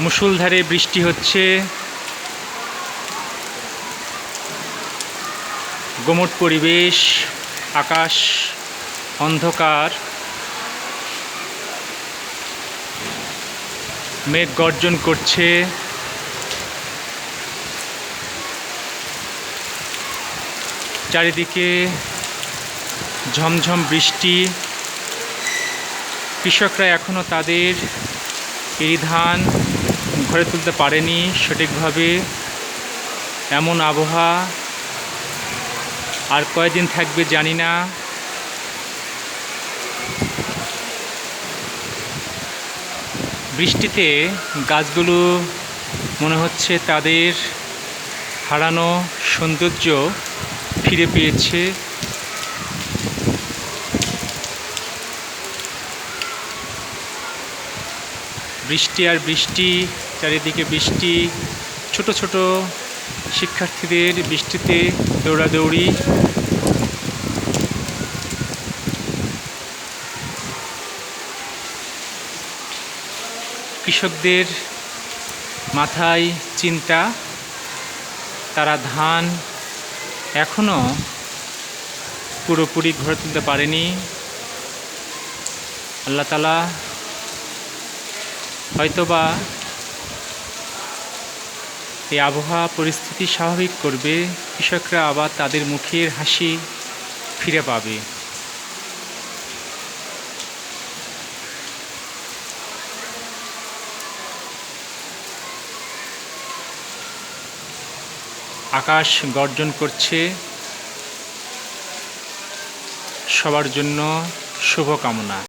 মুষলধারে বৃষ্টি হচ্ছে। গোমট পরিবেশ, আকাশ অন্ধকার। মেঘ গর্জন করছে। চারিদিকে ঝমঝম বৃষ্টি। কৃষকরা এখনও তাদের এই ধান ঘরে তুলতে পারেনি সঠিকভাবে। এমন আবহাওয়া আর কয়দিন থাকবে জানি না। বৃষ্টিতে গাছগুলো মনে হচ্ছে তাদের হারানো সৌন্দর্য ফিরে পেয়েছে। বৃষ্টি আর বৃষ্টি, চারিদিকে বৃষ্টি। ছোট ছোট শিক্ষার্থীদের বৃষ্টিতে দৌড়াদৌড়ি। কৃষকদের মাথায় চিন্তা, তারা ধান এখনও পুরোপুরি ঘরে তুলতে পারেনি। আল্লাহ তালা হয়তোবা এই আবহাওয়া পরিস্থিতি স্বাভাবিক করবে, কৃষকরা আবার তাদের মুখের হাসি ফিরে পাবে। আকাশ গর্জন করছে। সবার জন্য শুভকামনা।